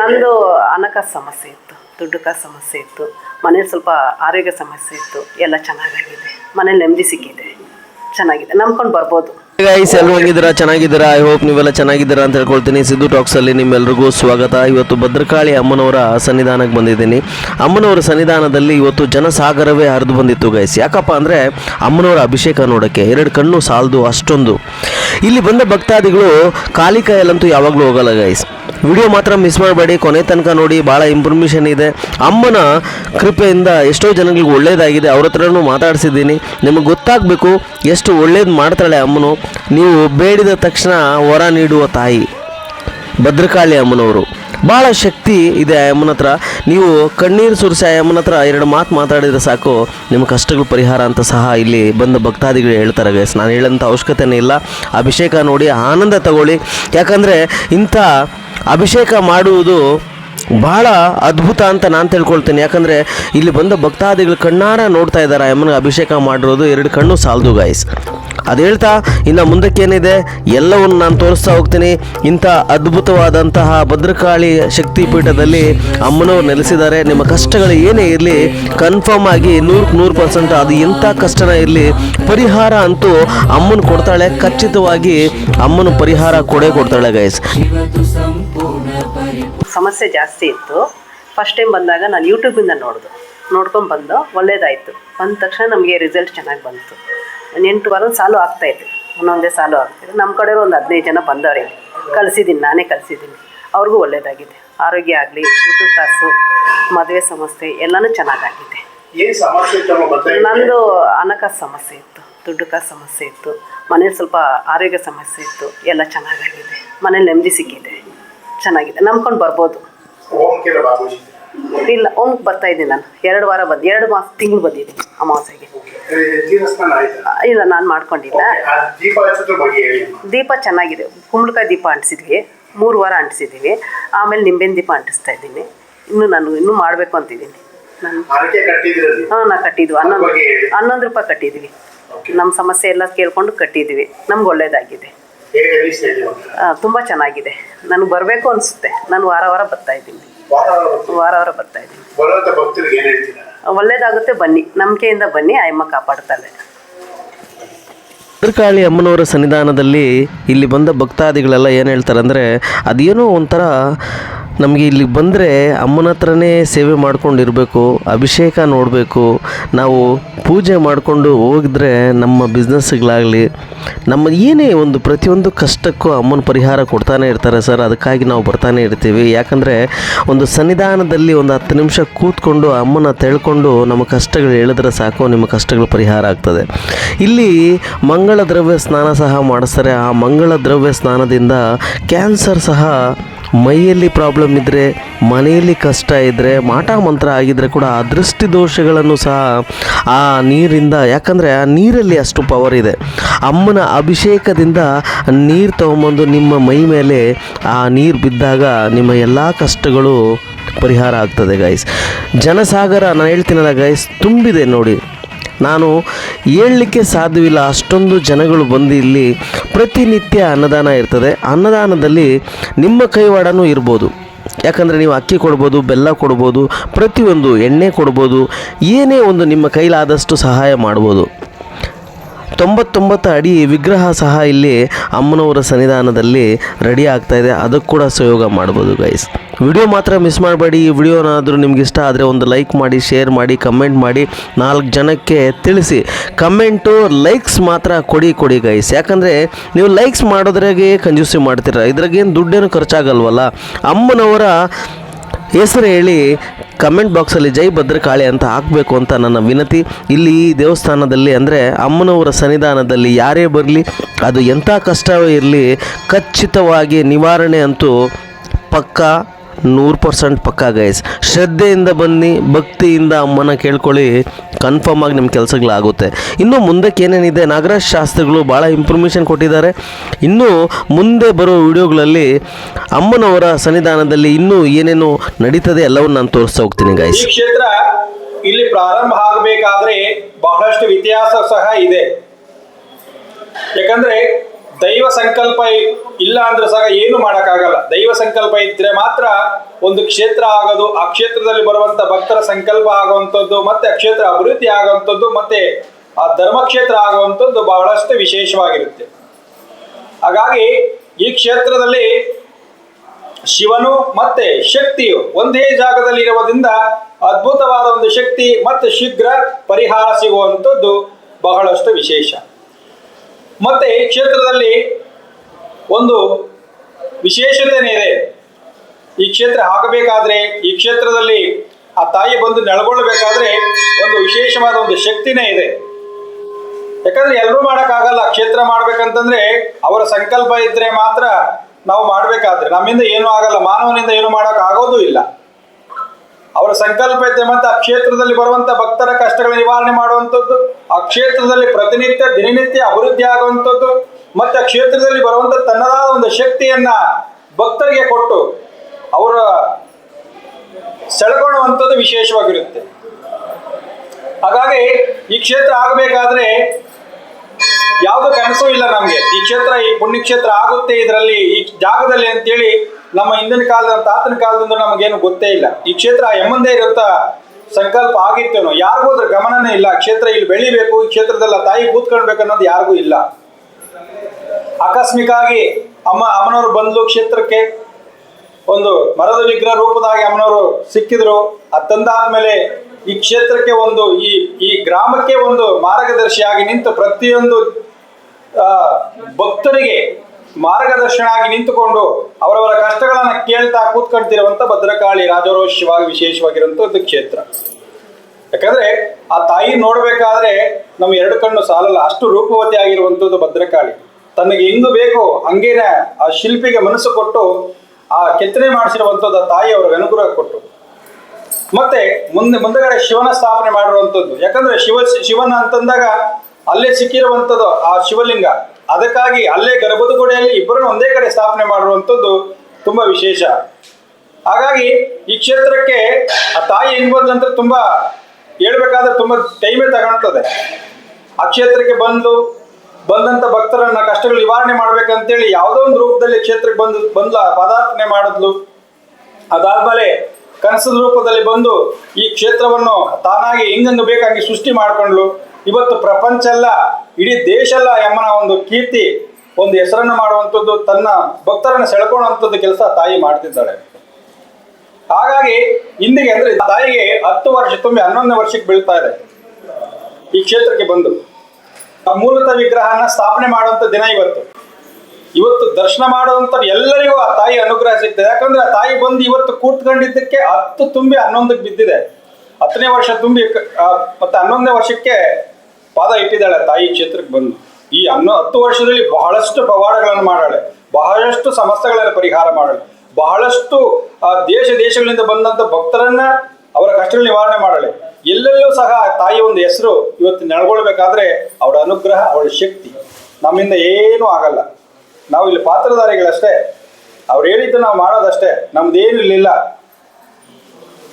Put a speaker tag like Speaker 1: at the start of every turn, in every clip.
Speaker 1: ನಂದು ಹಣಕಾಸು ಸಮಸ್ಯೆ ಇತ್ತು ದುಡ್ಡು ಕಾಸು ಸಮಸ್ಯೆ ಇತ್ತು ಮನೇಲಿ ಸ್ವಲ್ಪ ಆರೋಗ್ಯ ಸಮಸ್ಯೆ ಇತ್ತು ಎಲ್ಲ ಚೆನ್ನಾಗಾಗಿದೆ ಮನೇಲಿ ನೆಮ್ಮದಿ ಸಿಕ್ಕಿದೆ ಚೆನ್ನಾಗಿದೆ ನಂಬ್ಕೊಂಡು ಬರ್ಬೋದು.
Speaker 2: ಗೈಸ್ ಎಲ್ಲ ಹೋಗಿದ್ದೀರಾ? ಚೆನ್ನಾಗಿದ್ದೀರಾ? ಐ ಹೋಪ್ ನೀವೆಲ್ಲ ಚೆನ್ನಾಗಿದ್ದೀರಾ ಅಂತ ಹೇಳ್ಕೊಳ್ತೀನಿ. ಸಿದ್ದು ಟಾಕ್ಸಲ್ಲಿ ನಿಮ್ಮೆಲ್ಲರಿಗೂ ಸ್ವಾಗತ. ಇವತ್ತು ಭದ್ರಕಾಳಿ ಅಮ್ಮನವರ ಸನ್ನಿಧಾನಕ್ಕೆ ಬಂದಿದ್ದೀನಿ. ಅಮ್ಮನವರ ಸನ್ನಿಧಾನದಲ್ಲಿ ಇವತ್ತು ಜನಸಾಗರವೇ ಹರಿದು ಬಂದಿತ್ತು ಗೈಸ್ ಯಾಕಪ್ಪ ಅಂದರೆ ಅಮ್ಮನವರ ಅಭಿಷೇಕ ನೋಡೋಕ್ಕೆ ಎರಡು ಕಣ್ಣು ಸಾಲದು ಅಷ್ಟೊಂದು. ಇಲ್ಲಿ ಬಂದ ಭಕ್ತಾದಿಗಳು ಕಾಲಿಕಾಯಲ್ಲಂತೂ ಯಾವಾಗಲೂ ಹೋಗಲ್ಲ ಗೈಸ್ ವಿಡಿಯೋ ಮಾತ್ರ ಮಿಸ್ ಮಾಡಬೇಡಿ. ಕೊನೆ ತನಕ ನೋಡಿ, ಭಾಳ ಇನ್ಫಾರ್ಮೇಷನ್ ಇದೆ. ಅಮ್ಮನ ಕೃಪೆಯಿಂದ ಎಷ್ಟೋ ಜನಗಳಿಗೆ ಒಳ್ಳೆಯದಾಗಿದೆ ಅವ್ರ ಹತ್ರನೂ ಮಾತಾಡಿಸಿದ್ದೀನಿ. ನಿಮಗೆ ಗೊತ್ತಾಗಬೇಕು ಎಷ್ಟು ಒಳ್ಳೇದು ಮಾಡ್ತಾಳೆ ಅಮ್ಮನು. ನೀವು ಬೇಡಿದ ತಕ್ಷಣ ವರ ನೀಡುವ ತಾಯಿ ಭದ್ರಕಾಳಿ ಅಮ್ಮನವರು. ಭಾಳ ಶಕ್ತಿ ಇದೆ ಅಮ್ಮನ ಹತ್ರ. ನೀವು ಕಣ್ಣೀರು ಸುರಿಸಿ ಅಮ್ಮನ ಹತ್ರ ಎರಡು ಮಾತು ಮಾತಾಡಿದರೆ ಸಾಕು. ನಿಮ್ಮ ಕಷ್ಟಗಳು ಪರಿಹಾರ ಅಂತ ಸಹ ಇಲ್ಲಿ ಬಂದ ಭಕ್ತಾದಿಗಳು ಹೇಳ್ತಾರೆ ಗೈಸ್ ನಾನು ಹೇಳೋಂಥ ಅವಶ್ಯಕತೆನೇ ಇಲ್ಲ. ಅಭಿಷೇಕ ನೋಡಿ, ಆನಂದ ತಗೊಳ್ಳಿ. ಯಾಕಂದರೆ ಇಂಥ ಅಭಿಷೇಕ ಮಾಡುವುದು ಭಾಳ ಅದ್ಭುತ ಅಂತ ನಾನು ತಿಳ್ಕೊಳ್ತೀನಿ. ಯಾಕಂದರೆ ಇಲ್ಲಿ ಬಂದ ಭಕ್ತಾದಿಗಳು ಕಣ್ಣಾರ ನೋಡ್ತಾ ಇದ್ದಾರೆ, ಅಮ್ಮನಿಗೆ ಅಭಿಷೇಕ ಮಾಡಿರೋದು ಎರಡು ಕಣ್ಣು ಸಾಲದು ಗಾಯ್ಸ್ ಅದು ಹೇಳ್ತಾ, ಇನ್ನು ಮುಂದಕ್ಕೇನಿದೆ, ಎಲ್ಲವನ್ನು ನಾನು ತೋರಿಸ್ತಾ ಹೋಗ್ತೀನಿ. ಇಂಥ ಅದ್ಭುತವಾದಂತಹ ಭದ್ರಕಾಳಿ ಶಕ್ತಿ ಪೀಠದಲ್ಲಿ ಅಮ್ಮನವ್ರು ನೆಲೆಸಿದ್ದಾರೆ. ನಿಮ್ಮ ಕಷ್ಟಗಳು ಏನೇ ಇರಲಿ ಕನ್ಫರ್ಮ್ ಆಗಿ ನೂರಕ್ಕೆ ನೂರು ಪರ್ಸೆಂಟ್ ಅದು ಎಂಥ ಕಷ್ಟನ ಇರಲಿ, ಪರಿಹಾರ ಅಂತೂ ಅಮ್ಮನ ಕೊಡ್ತಾಳೆ. ಖಚಿತವಾಗಿ ಅಮ್ಮನ ಪರಿಹಾರ ಕೊಡೇ ಕೊಡ್ತಾಳೆ ಗೈಸ್
Speaker 1: ಸಮಸ್ಯೆ ಜಾಸ್ತಿ ಇತ್ತು. ಫಸ್ಟ್ ಟೈಮ್ ಬಂದಾಗ ನಾನು ಯೂಟ್ಯೂಬಿಂದ ನೋಡಿದೆ. ನೋಡ್ಕೊಂಡು ಬಂದು. ಒಳ್ಳೇದಾಯಿತು. ಬಂದ ತಕ್ಷಣ ನಮಗೆ ರಿಸಲ್ಟ್ ಚೆನ್ನಾಗಿ ಬಂತು. ಎಂಟು ವಾರ ಸಾಲು ಆಗ್ತಾಯಿತ್ತು ಒಂದೊಂದೇ ಸಾಲು ಆಗ್ತಿದೆ ನಮ್ಮ ಕಡೆಯವರು ಒಂದು ಹದಿನೈದು ಜನ ಬಂದವ್ರೆ. ಕಲಿಸಿದ್ದೀನಿ ನಾನೇ ಕಲಿಸಿದ್ದೀನಿ ಅವ್ರಿಗೂ ಒಳ್ಳೇದಾಗಿದೆ. ಆರೋಗ್ಯ ಆಗಲಿ ದುಡ್ಡು ತಾಸು ಮದುವೆ ಸಮಸ್ಯೆ ಎಲ್ಲನೂ ಚೆನ್ನಾಗಾಗಿದೆ. ನಂದು ಹಣಕಾಸು ಸಮಸ್ಯೆ ಇತ್ತು. ದುಡ್ಡು ಕಾಸು ಸಮಸ್ಯೆ ಇತ್ತು. ಮನೇಲಿ ಸ್ವಲ್ಪ ಆರೋಗ್ಯ ಸಮಸ್ಯೆ ಇತ್ತು. ಎಲ್ಲ ಚೆನ್ನಾಗಾಗಿದೆ. ಮನೇಲಿ ನೆಮ್ಮದಿ ಸಿಕ್ಕಿದೆ. ಚೆನ್ನಾಗಿದೆ. ನಂಬ್ಕೊಂಡು ಬರ್ಬೋದು. ಇಲ್ಲ ಓಮ್ಗೆ ಬರ್ತಾ ಇದ್ದೀನಿ ನಾನು. ಎರಡು ವಾರ ಬಂದು ಎರಡು ಮಾಸ ತಿಂಗಳು ಬಂದಿದ್ದೀನಿ ಅಮಾವಾಸ್ಯೆಗೆ. ಇಲ್ಲ ನಾನು ಮಾಡ್ಕೊಂಡಿಲ್ಲ.
Speaker 3: ದೀಪ
Speaker 1: ಚೆನ್ನಾಗಿದೆ. ಕುಂಬಳಕಾಯಿ ದೀಪ ಅಂಟಿಸಿದ್ವಿ. ಮೂರು ವಾರ ಅಂಟಿಸಿದ್ದೀವಿ ಆಮೇಲೆ ನಿಂಬೆನ ದೀಪ ಅಂಟಿಸ್ತಾ ಇದ್ದೀನಿ. ಇನ್ನು ನಾನು ಇನ್ನೂ ಮಾಡಬೇಕು ಅಂತಿದ್ದೀನಿ. ನಾನು ಹಾಂ ನಾ ಕಟ್ಟಿದ್ವಿ ಹನ್ನೊಂದು ಹನ್ನೊಂದು ರೂಪಾಯಿ ಕಟ್ಟಿದ್ವಿ ನಮ್ಮ ಸಮಸ್ಯೆ ಎಲ್ಲ ಕೇಳ್ಕೊಂಡು ಕಟ್ಟಿದ್ವಿ ನಮ್ಗೆ ಒಳ್ಳೇದಾಗಿದೆ. ತುಂಬ ಚೆನ್ನಾಗಿದೆ. ನನಗೆ ಬರಬೇಕು ಅನಿಸುತ್ತೆ. ನಾನು ವಾರ ವಾರ ಬರ್ತಾ ಇದ್ದೀನಿ.
Speaker 3: ವಾರ ವಾರ
Speaker 1: ಬರ್ತಾ ಇದ್ದೀನಿ. ಒಳ್ಳೇದಾಗುತ್ತೆ ಬನ್ನಿ. ನಂಬಿಕೆಯಿಂದ ಬನ್ನಿ ಆಯಮ್ಮ ಕಾಪಾಡ್ತಾಳೆ.
Speaker 2: ಭದ್ರಕಾಳಿ ಅಮ್ಮನವರ ಸನ್ನಿಧಾನದಲ್ಲಿ ಇಲ್ಲಿ ಬಂದ ಭಕ್ತಾದಿಗಳೆಲ್ಲ ಏನು ಹೇಳ್ತಾರೆ ಅಂದರೆ ಅದೇನೋ ಒಂಥರ ನಮಗೆ ಇಲ್ಲಿ ಬಂದರೆ ಅಮ್ಮನ ಹತ್ರನೇ ಸೇವೆ ಮಾಡ್ಕೊಂಡಿರಬೇಕು ಅಭಿಷೇಕ ನೋಡಬೇಕು ನಾವು ಪೂಜೆ ಮಾಡಿಕೊಂಡು ಹೋಗಿದ್ರೆ ನಮ್ಮ ಬಿಸ್ನೆಸ್ಗಳಾಗಲಿ ನಮ್ಮ ಏನೇ ಒಂದು ಪ್ರತಿಯೊಂದು ಕಷ್ಟಕ್ಕೂ ಅಮ್ಮನ ಪರಿಹಾರ ಕೊಡ್ತಾನೆ ಇರ್ತಾರೆ ಸರ್. ಅದಕ್ಕಾಗಿ ನಾವು ಬರ್ತಾನೆ ಇರ್ತೀವಿ. ಯಾಕಂದರೆ ಒಂದು ಸನ್ನಿಧಾನದಲ್ಲಿ ಒಂದು ಹತ್ತು ನಿಮಿಷ ಕೂತ್ಕೊಂಡು ಅಮ್ಮನ ತೆಳ್ಕೊಂಡು ನಮ್ಮ ಕಷ್ಟಗಳು ಹೇಳಿದ್ರೆ ಸಾಕು, ನಿಮ್ಮ ಕಷ್ಟಗಳು ಪರಿಹಾರ ಆಗ್ತದೆ. ಇಲ್ಲಿ ಮಂಗಳ ದ್ರವ್ಯ ಸ್ನಾನ ಸಹ ಮಾಡಿಸ್ತಾರೆ. ಆ ಮಂಗಳ ದ್ರವ್ಯ ಸ್ನಾನದಿಂದ ಕ್ಯಾನ್ಸರ್ ಸಹ ಮೈಯಲ್ಲಿ ಪ್ರಾಬ್ಲಮ್ ಇದ್ದರೆ ಮನೆಯಲ್ಲಿ ಕಷ್ಟ ಇದ್ದರೆ ಮಾಟ ಮಂತ್ರ ಆಗಿದ್ದರೆ ಕೂಡ ಅದೃಷ್ಟಿ ದೋಷಗಳನ್ನು ಸಹ ಆ ನೀರಿಂದ, ಯಾಕಂದರೆ ಆ ನೀರಲ್ಲಿ ಅಷ್ಟು ಪವರ್ ಇದೆ. ಅಮ್ಮನ ಅಭಿಷೇಕದಿಂದ ನೀರು ತೊಗೊಂಬಂದು ನಿಮ್ಮ ಮೈ ಮೇಲೆ ಆ ನೀರು ಬಿದ್ದಾಗ ನಿಮ್ಮ ಎಲ್ಲ ಕಷ್ಟಗಳು ಪರಿಹಾರ ಆಗ್ತದೆ ಗೈಸ್ ಜನಸಾಗರ ನಾನು ಹೇಳ್ತೀನಲ್ಲ ಗೈಸ್ ತುಂಬಿದೆ ನೋಡಿ. ನಾನು ಹೇಳಲಿಕ್ಕೆ ಸಾಧ್ಯವಿಲ್ಲ, ಅಷ್ಟೊಂದು ಜನಗಳು ಬಂದು ಇಲ್ಲಿ ಪ್ರತಿನಿತ್ಯ ಅನ್ನದಾನ ಇರ್ತದೆ. ಅನ್ನದಾನದಲ್ಲಿ ನಿಮ್ಮ ಕೈವಾಡನೂ ಇರ್ಬೋದು. ಯಾಕಂದರೆ ನೀವು ಅಕ್ಕಿ ಕೊಡ್ಬೋದು, ಬೆಲ್ಲ ಕೊಡ್ಬೋದು, ಪ್ರತಿಯೊಂದು ಎಣ್ಣೆ ಕೊಡ್ಬೋದು, ಏನೇ ಒಂದು ನಿಮ್ಮ ಕೈಲಾದಷ್ಟು ಸಹಾಯ ಮಾಡ್ಬೋದು. ತೊಂಬತ್ತೊಂಬತ್ತು ಅಡಿ ವಿಗ್ರಹ ಸಹ ಇಲ್ಲಿ ಅಮ್ಮನವರ ಸನ್ನಿಧಾನದಲ್ಲಿ ರೆಡಿ ಆಗ್ತಾ ಇದೆ. ಅದಕ್ಕೆ ಕೂಡ ಸಹಯೋಗ ಮಾಡ್ಬೋದು ಗೈಸ್ ವಿಡಿಯೋ ಮಾತ್ರ ಮಿಸ್ ಮಾಡಬೇಡಿ. ಈ ವಿಡಿಯೋನಾದರೂ ನಿಮ್ಗೆ ಇಷ್ಟ ಆದರೆ ಒಂದು ಲೈಕ್ ಮಾಡಿ ಶೇರ್ ಮಾಡಿ ಕಮೆಂಟ್ ಮಾಡಿ, ನಾಲ್ಕು ಜನಕ್ಕೆ ತಿಳಿಸಿ. ಕಮೆಂಟು ಲೈಕ್ಸ್ ಮಾತ್ರ ಕೊಡಿ ಕೊಡಿ ಗೈಸ್ ಯಾಕಂದರೆ ನೀವು ಲೈಕ್ಸ್ ಮಾಡೋದ್ರಾಗೆ ಕಂಜೂಸಿ ಮಾಡ್ತೀರ. ಇದ್ರಾಗೇನು ದುಡ್ಡೇನು ಖರ್ಚಾಗಲ್ವಲ್ಲ? ಅಮ್ಮನವರ ಹೆಸರು ಹೇಳಿ ಕಮೆಂಟ್ ಬಾಕ್ಸಲ್ಲಿ ಜೈ ಭದ್ರಕಾಳಿ ಅಂತ ಹಾಕಬೇಕು ಅಂತ ನನ್ನ ವಿನತಿ. ಇಲ್ಲಿ ಈ ದೇವಸ್ಥಾನದಲ್ಲಿ ಅಂದರೆ ಅಮ್ಮನವರ ಸನ್ನಿಧಾನದಲ್ಲಿ ಯಾರೇ ಬರಲಿ, ಅದು ಎಂಥ ಕಷ್ಟವೇ ಇರಲಿ, ಖಚಿತವಾಗಿ ನಿವಾರಣೆ ಅಂತೂ ಪಕ್ಕಾ ನೂರು ಪರ್ಸೆಂಟ್ ಪಕ್ಕಾ ಗೈಸ್ ಶ್ರದ್ಧೆಯಿಂದ ಬನ್ನಿ, ಭಕ್ತಿಯಿಂದ ಅಮ್ಮನ ಕೇಳ್ಕೊಳ್ಳಿ. ಕನ್ಫರ್ಮ್ ಆಗಿ ನಿಮ್ಮ ಕೆಲಸಗಳಾಗುತ್ತೆ. ಇನ್ನು ಮುಂದಕ್ಕೆ ಏನೇನಿದೆ, ನಾಗರಾಜ್ ಶಾಸ್ತ್ರಿಗಳು ಭಾಳ ಇನ್ಫಾರ್ಮೇಷನ್ ಕೊಟ್ಟಿದ್ದಾರೆ. ಇನ್ನು ಮುಂದೆ ಬರೋ ವಿಡಿಯೋಗಳಲ್ಲಿ ಅಮ್ಮನವರ ಸನ್ನಿಧಾನದಲ್ಲಿ ಇನ್ನೂ ಏನೇನು ನಡೀತದೆ ಎಲ್ಲವನ್ನು ನಾನು ತೋರಿಸ್ತಾ ಹೋಗ್ತೀನಿ ಗೈಸ್
Speaker 4: ಕ್ಷೇತ್ರ ಇಲ್ಲಿ ಪ್ರಾರಂಭ ಆಗಬೇಕಾದ್ರೆ ಬಹಳಷ್ಟು ವ್ಯತ್ಯಾಸ ಸಹ ಇದೆ. ಯಾಕಂದ್ರೆ ದೈವ ಸಂಕಲ್ಪ ಇಲ್ಲ ಅಂದ್ರೆ ಸಹ ಏನು ಮಾಡೋಕ್ಕಾಗಲ್ಲ. ದೈವ ಸಂಕಲ್ಪ ಇದ್ರೆ ಮಾತ್ರ ಒಂದು ಕ್ಷೇತ್ರ ಆಗೋದು, ಆ ಕ್ಷೇತ್ರದಲ್ಲಿ ಬರುವಂತ ಭಕ್ತರ ಸಂಕಲ್ಪ ಆಗುವಂಥದ್ದು, ಮತ್ತೆ ಆ ಕ್ಷೇತ್ರ ಅಭಿವೃದ್ಧಿ ಆಗುವಂಥದ್ದು, ಮತ್ತೆ ಆ ಧರ್ಮಕ್ಷೇತ್ರ ಆಗುವಂಥದ್ದು ಬಹಳಷ್ಟು ವಿಶೇಷವಾಗಿರುತ್ತೆ. ಹಾಗಾಗಿ ಈ ಕ್ಷೇತ್ರದಲ್ಲಿ ಶಿವನು ಮತ್ತೆ ಶಕ್ತಿಯು ಒಂದೇ ಜಾಗದಲ್ಲಿ ಇರುವುದರಿಂದ ಅದ್ಭುತವಾದ ಒಂದು ಶಕ್ತಿ ಮತ್ತು ಶೀಘ್ರ ಪರಿಹಾರ ಸಿಗುವಂಥದ್ದು ಬಹಳಷ್ಟು ವಿಶೇಷ. ಮತ್ತೆ ಈ ಕ್ಷೇತ್ರದಲ್ಲಿ ಒಂದು ವಿಶೇಷತೆನೇ ಇದೆ. ಈ ಕ್ಷೇತ್ರ ಹಾಕಬೇಕಾದ್ರೆ, ಈ ಕ್ಷೇತ್ರದಲ್ಲಿ ಆ ತಾಯಿ ಬಂದು ನೆಲಗೊಳ್ಳಬೇಕಾದ್ರೆ ಒಂದು ವಿಶೇಷವಾದ ಒಂದು ಶಕ್ತಿನೇ ಇದೆ. ಯಾಕಂದ್ರೆ ಎಲ್ಲರೂ ಮಾಡೋಕ್ಕಾಗಲ್ಲ, ಕ್ಷೇತ್ರ ಮಾಡ್ಬೇಕಂತಂದ್ರೆ ಅವರ ಸಂಕಲ್ಪ ಇದ್ರೆ ಮಾತ್ರ ನಾವು ಮಾಡಬೇಕಾದ್ರೆ. ನಮ್ಮಿಂದ ಏನೂ ಆಗಲ್ಲ, ಮಾನವನಿಂದ ಏನು ಮಾಡೋಕ್ಕಾಗೋದೂ ಇಲ್ಲ. ಅವರ ಸಂಕಲ್ಪ ಇದೆ ಮತ್ತೆ ಆ ಕ್ಷೇತ್ರದಲ್ಲಿ ಬರುವಂತ ಭಕ್ತರ ಕಷ್ಟಗಳ ನಿವಾರಣೆ ಮಾಡುವಂಥದ್ದು, ಆ ಕ್ಷೇತ್ರದಲ್ಲಿ ಪ್ರತಿನಿತ್ಯ ದಿನನಿತ್ಯ ಅಭಿವೃದ್ಧಿ ಆಗುವಂಥದ್ದು, ಮತ್ತೆ ಆ ಕ್ಷೇತ್ರದಲ್ಲಿ ಬರುವಂತ ತನ್ನದಾದ ಒಂದು ಶಕ್ತಿಯನ್ನ ಭಕ್ತರಿಗೆ ಕೊಟ್ಟು ಅವರ ಸೆಳಕೊಳ್ಳುವಂಥದ್ದು ವಿಶೇಷವಾಗಿರುತ್ತೆ. ಹಾಗಾಗಿ ಈ ಕ್ಷೇತ್ರ ಆಗಬೇಕಾದ್ರೆ ಯಾವುದು ಕನಸು ಇಲ್ಲ ನಮಗೆ. ಈ ಕ್ಷೇತ್ರ, ಈ ಪುಣ್ಯಕ್ಷೇತ್ರ ಆಗುತ್ತೆ ಇದರಲ್ಲಿ, ಈ ಜಾಗದಲ್ಲಿ ಅಂತೇಳಿ ನಮ್ಮ ಹಿಂದಿನ ಕಾಲದ ತಾತನ ಕಾಲದಿಂದ ನಮಗೇನು ಗೊತ್ತೇ ಇಲ್ಲ. ಈ ಕ್ಷೇತ್ರ ಎಮ್ಮಂದೇ ಇರುತ್ತ ಸಂಕಲ್ಪ ಆಗಿತ್ತೇನೋ. ಯಾರಿಗೂ ಅದ್ರ ಗಮನನೇ ಇಲ್ಲ. ಕ್ಷೇತ್ರ ಇಲ್ಲಿ ಬೆಳಿಬೇಕು, ಈ ಕ್ಷೇತ್ರದಲ್ಲ ತಾಯಿ ಕೂತ್ಕೊಳ್ಬೇಕು ಅನ್ನೋದು ಯಾರಿಗೂ ಇಲ್ಲ. ಆಕಸ್ಮಿಕಾಗಿ ಅಮ್ಮ, ಅಮ್ಮನವರು ಬಂದ್ಲು ಕ್ಷೇತ್ರಕ್ಕೆ. ಒಂದು ಮರದ ವಿಗ್ರಹ ರೂಪದಾಗಿ ಅಮ್ಮನವರು ಸಿಕ್ಕಿದ್ರು. ಅದು ತಂದಾದ್ಮೇಲೆ ಈ ಕ್ಷೇತ್ರಕ್ಕೆ ಒಂದು, ಈ ಈ ಗ್ರಾಮಕ್ಕೆ ಒಂದು ಮಾರ್ಗದರ್ಶಿಯಾಗಿ ನಿಂತು ಪ್ರತಿಯೊಂದು ಭಕ್ತರಿಗೆ ಮಾರ್ಗದರ್ಶನ ಆಗಿ ನಿಂತುಕೊಂಡು ಅವರವರ ಕಷ್ಟಗಳನ್ನ ಕೇಳ್ತಾ ಕೂತ್ಕೊಳ್ತಿರುವಂತ ಭದ್ರಕಾಳಿ ರಾಜರೋಷವಾಗಿ ವಿಶೇಷವಾಗಿರುವಂತ ಒಂದು ಕ್ಷೇತ್ರ. ಯಾಕಂದ್ರೆ ಆ ತಾಯಿ ನೋಡ್ಬೇಕಾದ್ರೆ ನಮ್ಮ ಎರಡು ಕಣ್ಣು ಸಾಲಲ್ಲ, ಅಷ್ಟು ರೂಪವತಿ ಆಗಿರುವಂಥದ್ದು ಭದ್ರಕಾಳಿ. ತನಗೆ ಹೆಂಗು ಬೇಕೋ ಹಂಗೇನೆ ಆ ಶಿಲ್ಪಿಗೆ ಮನಸ್ಸು ಕೊಟ್ಟು ಆ ಕೆತ್ತನೆ ಮಾಡಿಸಿರುವಂತದ್ದು ಆ ತಾಯಿ ಅವ್ರಿಗೆ ಅನುಗ್ರಹ ಕೊಟ್ಟು. ಮತ್ತೆ ಮುಂದೆ, ಮುಂದಗಡೆ ಶಿವನ ಸ್ಥಾಪನೆ ಮಾಡಿರುವಂತದ್ದು. ಯಾಕಂದ್ರೆ ಶಿವ, ಶಿವನ ಅಂತಂದಾಗ ಅಲ್ಲೇ ಸಿಕ್ಕಿರುವಂಥದ್ದು ಆ ಶಿವಲಿಂಗ. ಅದಕ್ಕಾಗಿ ಅಲ್ಲೇ ಗರ್ಭದ ಗುಡಿಯಲ್ಲಿ ಇಬ್ಬರನ್ನು ಒಂದೇ ಕಡೆ ಸ್ಥಾಪನೆ ಮಾಡಿರುವಂಥದ್ದು ತುಂಬಾ ವಿಶೇಷ. ಹಾಗಾಗಿ ಈ ಕ್ಷೇತ್ರಕ್ಕೆ ಆ ತಾಯಿ ನಂತರ ತುಂಬಾ ಹೇಳ್ಬೇಕಾದ್ರೆ ತುಂಬಾ ಟೈಮೇ ತಗೊಳ್ತದೆ. ಆ ಕ್ಷೇತ್ರಕ್ಕೆ ಬಂದು, ಬಂದಂತ ಭಕ್ತರನ್ನ ಕಷ್ಟಗಳು ನಿವಾರಣೆ ಮಾಡ್ಬೇಕಂತೇಳಿ ಯಾವುದೋ ಒಂದು ರೂಪದಲ್ಲಿ ಕ್ಷೇತ್ರಕ್ಕೆ ಬಂದು, ಬಂದ್ಲ ಪದಾರ್ಪಣೆ ಮಾಡಿದ್ಲು. ಅದಾದ್ಮೇಲೆ ಕನಸದ ರೂಪದಲ್ಲಿ ಬಂದು ಈ ಕ್ಷೇತ್ರವನ್ನು ತಾನಾಗಿ ಹೆಂಗಂಗೆ ಬೇಕಾಗಿ ಸೃಷ್ಟಿ ಮಾಡ್ಕೊಂಡ್ಲು. ಇವತ್ತು ಪ್ರಪಂಚ ಎಲ್ಲ, ಇಡೀ ದೇಶ ಎಲ್ಲ ಯಮ್ಮನ ಒಂದು ಕೀರ್ತಿ, ಒಂದು ಹೆಸರನ್ನು ಮಾಡುವಂಥದ್ದು, ತನ್ನ ಭಕ್ತರನ್ನು ಸೆಳ್ಕೊಳ್ಳುವಂಥದ್ದು ಕೆಲಸ ತಾಯಿ ಮಾಡ್ತಿದ್ದಾಳೆ ಹಾಗಾಗಿ ಇಂದಿಗೆ ಅಂದ್ರೆ ತಾಯಿಗೆ ಹತ್ತು ವರ್ಷ ತುಂಬಿ ಹನ್ನೊಂದನೇ ವರ್ಷಕ್ಕೆ ಬೀಳ್ತಾ ಇದೆ. ಈ ಕ್ಷೇತ್ರಕ್ಕೆ ಬಂದು. ಮೂಲತ ವಿಗ್ರಹನ ಸ್ಥಾಪನೆ ಮಾಡುವಂತ ದಿನ ಇವತ್ತು. ಇವತ್ತು ದರ್ಶನ ಮಾಡುವಂತ ಎಲ್ಲರಿಗೂ ಆ ತಾಯಿ ಅನುಗ್ರಹ ಸಿಗ್ತದೆ. ಯಾಕಂದ್ರೆ ಆ ತಾಯಿ ಬಂದು ಇವತ್ತು ಕೂತ್ಕೊಂಡಿದ್ದಕ್ಕೆ ಹತ್ತು ತುಂಬಿ ಹನ್ನೊಂದಕ್ಕೆ ಬಿದ್ದಿದೆ. ಹತ್ತನೇ ವರ್ಷ ತುಂಬಿ ಮತ್ತೆ ಹನ್ನೊಂದನೇ ವರ್ಷಕ್ಕೆ ಪಾದ ಇಟ್ಟಿದ್ದಾಳೆ, ತಾಯಿ ಕ್ಷೇತ್ರಕ್ಕೆ ಬಂದು. ಈ ಹನ್ನೊ ಹತ್ತು ವರ್ಷದಲ್ಲಿ ಬಹಳಷ್ಟು ಪವಾಡಗಳನ್ನು ಮಾಡಾಳೆ, ಬಹಳಷ್ಟು ಸಮಸ್ಯೆಗಳನ್ನು ಪರಿಹಾರ ಮಾಡಾಳೆ, ಬಹಳಷ್ಟು ದೇಶ ದೇಶಗಳಿಂದ ಬಂದಂತ ಭಕ್ತರನ್ನ ಅವರ ಕಷ್ಟಗಳ ನಿವಾರಣೆ ಮಾಡಾಳೆ. ಎಲ್ಲೆಲ್ಲೂ ಸಹ ತಾಯಿ ಒಂದು ಹೆಸರು ಇವತ್ತು ನೆಲೆಗೊಳ್ಬೇಕಾದ್ರೆ ಅವಳ ಅನುಗ್ರಹ ಅವಳ ಶಕ್ತಿ. ನಮ್ಮಿಂದ ಏನೂ ಆಗಲ್ಲ. ನಾವು ಇಲ್ಲಿ ಪಾತ್ರಧಾರಿಗಳಷ್ಟೇ. ಅವ್ರು ಹೇಳಿದ್ದು ನಾವು ಮಾಡೋದಷ್ಟೇ. ನಮ್ದೇನು ಇಲ್ಲಿಲ್ಲ.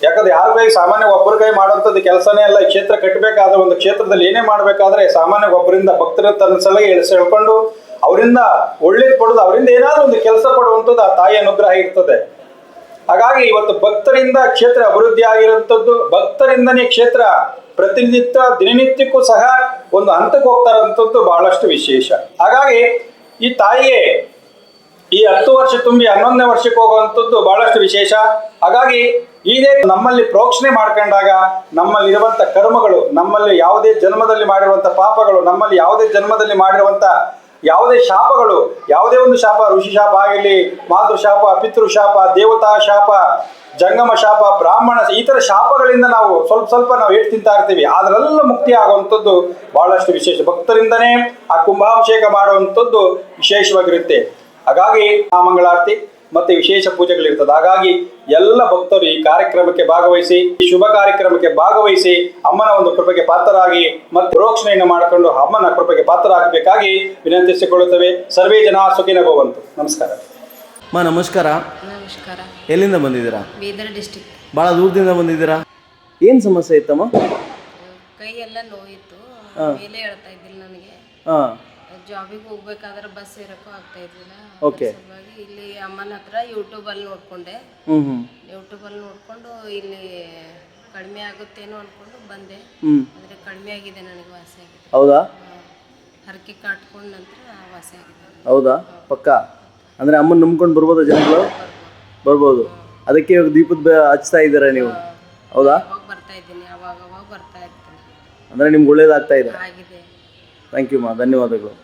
Speaker 4: ಯಾಕಂದ್ರೆ ಯಾರ ಕೈ ಸಾಮಾನ್ಯ ಒಬ್ಬರ ಕೈ ಮಾಡುವಂಥದ್ದು ಕೆಲಸನೇ ಅಲ್ಲ ಕ್ಷೇತ್ರ ಕಟ್ಟಬೇಕಾದ್ರೆ ಒಂದು ಕ್ಷೇತ್ರದಲ್ಲಿ ಏನೇ ಮಾಡಬೇಕಾದ್ರೆ ಸಾಮಾನ್ಯ ಒಬ್ಬರಿಂದ ಭಕ್ತರ ತನ್ನ ಸಲಹೆ ಎಳಿಸ್ಕೊಂಡು ಅವರಿಂದ ಒಳ್ಳೇದು ಪಡೋದು, ಅವರಿಂದ ಏನಾದರೂ ಒಂದು ಕೆಲಸ ಪಡುವಂಥದ್ದು ಆ ತಾಯಿ ಅನುಗ್ರಹ ಇರ್ತದೆ. ಹಾಗಾಗಿ ಇವತ್ತು ಭಕ್ತರಿಂದ ಕ್ಷೇತ್ರ ಅಭಿವೃದ್ಧಿ ಆಗಿರುವಂಥದ್ದು, ಭಕ್ತರಿಂದನೇ ಕ್ಷೇತ್ರ ಪ್ರತಿನಿತ್ಯ ದಿನನಿತ್ಯಕ್ಕೂ ಸಹ ಒಂದು ಹಂತಕ್ಕೆ ಹೋಗ್ತಾ ಬಹಳಷ್ಟು ವಿಶೇಷ. ಹಾಗಾಗಿ ಈ ತಾಯಿಗೆ ಈ ಹತ್ತು ವರ್ಷ ತುಂಬಿ ಹನ್ನೊಂದನೇ ವರ್ಷಕ್ಕೆ ಹೋಗುವಂಥದ್ದು ಬಹಳಷ್ಟು ವಿಶೇಷ. ಹಾಗಾಗಿ ಇದೇ ನಮ್ಮಲ್ಲಿ ಪ್ರೋಕ್ಷಣೆ ಮಾಡ್ಕೊಂಡಾಗ ನಮ್ಮಲ್ಲಿ ಇರುವಂತ ಕರ್ಮಗಳು, ನಮ್ಮಲ್ಲಿ ಯಾವುದೇ ಜನ್ಮದಲ್ಲಿ ಮಾಡಿರುವಂಥ ಪಾಪಗಳು, ನಮ್ಮಲ್ಲಿ ಯಾವುದೇ ಜನ್ಮದಲ್ಲಿ ಮಾಡಿರುವಂತ ಯಾವುದೇ ಶಾಪಗಳು, ಯಾವುದೇ ಒಂದು ಶಾಪ, ಋಷಿ ಶಾಪ ಆಗಿರಲಿ, ಮಾತೃ ಶಾಪ, ಪಿತೃ ಶಾಪ, ದೇವತಾ ಶಾಪ, ಜಂಗಮ ಶಾಪ, ಬ್ರಾಹ್ಮಣ ಈ ಥರ ಶಾಪಗಳಿಂದ ನಾವು ಸ್ವಲ್ಪ ಸ್ವಲ್ಪ ನಾವು ಏಟ್ ತಿಂತಾ ಇರ್ತೀವಿ. ಅದರೆಲ್ಲ ಮುಕ್ತಿ ಆಗುವಂಥದ್ದು ಬಹಳಷ್ಟು ವಿಶೇಷ. ಭಕ್ತರಿಂದನೇ ಆ ಕುಂಭಾಭಿಷೇಕ ಮಾಡುವಂಥದ್ದು ವಿಶೇಷವಾಗಿರುತ್ತೆ. ಹಾಗಾಗಿ ಆ ಮಂಗಳಾರತಿ ಮತ್ತೆ ವಿಶೇಷ ಪೂಜೆಗಳಿರ್ತದೆ ಹಾಗಾಗಿ ಎಲ್ಲ ಭಕ್ತರು ಈ ಕಾರ್ಯಕ್ರಮಕ್ಕೆ ಭಾಗವಹಿಸಿ ಈ ಶುಭ ಕಾರ್ಯಕ್ರಮಕ್ಕೆ ಭಾಗವಹಿಸಿ ಅಮ್ಮನ ಒಂದು ಕೃಪೆಗೆ ಪಾತ್ರರಾಗಿ ಮತ್ತೆ ಪ್ರೋಕ್ಷಣೆಯನ್ನು ಮಾಡಿಕೊಂಡು ಅಮ್ಮನ ಕೃಪೆಗೆ ಪಾತ್ರರಾಗಬೇಕಾಗಿ ವಿನಂತಿಸಿಕೊಳ್ಳುತ್ತವೆ. ಸರ್ವೇ ಜನ ಸುಖಿನ ಭವಂತು. ನಮಸ್ಕಾರ.
Speaker 2: ಮಾ ನಮಸ್ಕಾರ.
Speaker 5: ನಮಸ್ಕಾರ.
Speaker 2: ಎಲ್ಲಿಂದ ಬಂದಿದ್ದೀರಾ?
Speaker 5: ಬೀದರ್ ಡಿಸ್ಟಿಕ್.
Speaker 2: ಭಾಳ ದೂರದಿಂದ ಬಂದಿದ್ದೀರಾ? ಏನು ಸಮಸ್ಯೆ ಇತ್ತಮ್ಮ?
Speaker 5: ಕೈ ಎಲ್ಲ ನೋವಿತ್ತು ಮೇಲೆ ಹೇಳ್ತಾ ಇದ್ದಿಲ್ಲ ನನಗೆ.
Speaker 2: ಹಾಂ.
Speaker 5: ಜಾಬಿಗೆ ಹೋಗ್ಬೇಕಾದ್ರೆ ಬಸ್ ಇರಕ್ಕೂ ಆಗ್ತಾ
Speaker 2: ಇದ್ದಿಲ್ಲ
Speaker 5: ಓಕೆ ಸಲುವಾಗಿ ಇಲ್ಲಿ ಅಮ್ಮನ ಹತ್ರ ಯೂಟ್ಯೂಬಲ್ಲಿ ನೋಡ್ಕೊಂಡೆ.
Speaker 2: ಹ್ಞೂ ಹ್ಞೂ
Speaker 5: ಯೂಟ್ಯೂಬಲ್ಲಿ ನೋಡ್ಕೊಂಡು ಇಲ್ಲಿ ಕಡಿಮೆ ಆಗುತ್ತೇನೋ ಅನ್ಕೊಂಡು ಬಂದೆ.
Speaker 2: ಹ್ಞೂ
Speaker 5: ಆದರೆ ಕಡಿಮೆ ಆಗಿದೆ ನನಗೆ ವಾಸಿ ಆಗಿದೆ.
Speaker 2: ಹೌದಾ?
Speaker 5: ಹರಕೆ ಕಾಟ್ಕೊಂಡ ನಂತರ ವಾಸಿ ಆಗಿದೆ.
Speaker 2: ಹೌದಾ? ಪಕ್ಕ? ಅಂದರೆ ಅಮ್ಮನ ನಂಬ್ಕೊಂಡು ಬರ್ಬೋದಾ ಜನಗಳು? ಬರ್ಬೋದು. ಅದಕ್ಕೆ ಇವಾಗ ದೀಪದ ಬೆ- ಹಚ್ತಾ ಇದ್ದೀರಾ ನೀವು? ಹೌದಾ?
Speaker 5: ಅವಾಗ ಬರ್ತಾ ಇದ್ದೀನಿ. ಅವಾಗ ಅವಾಗ ಬರ್ತಾ ಇರ್ತೀನಿ.
Speaker 2: ಅಂದರೆ ನಿಮ್ಗೆ ಒಳ್ಳೇದಾಗ್ತಾ ಇದೆ.
Speaker 5: ಆಗಿದೆ.
Speaker 2: ಥ್ಯಾಂಕ್ ಯು ಮಾ. ಧನ್ಯವಾದಗಳು.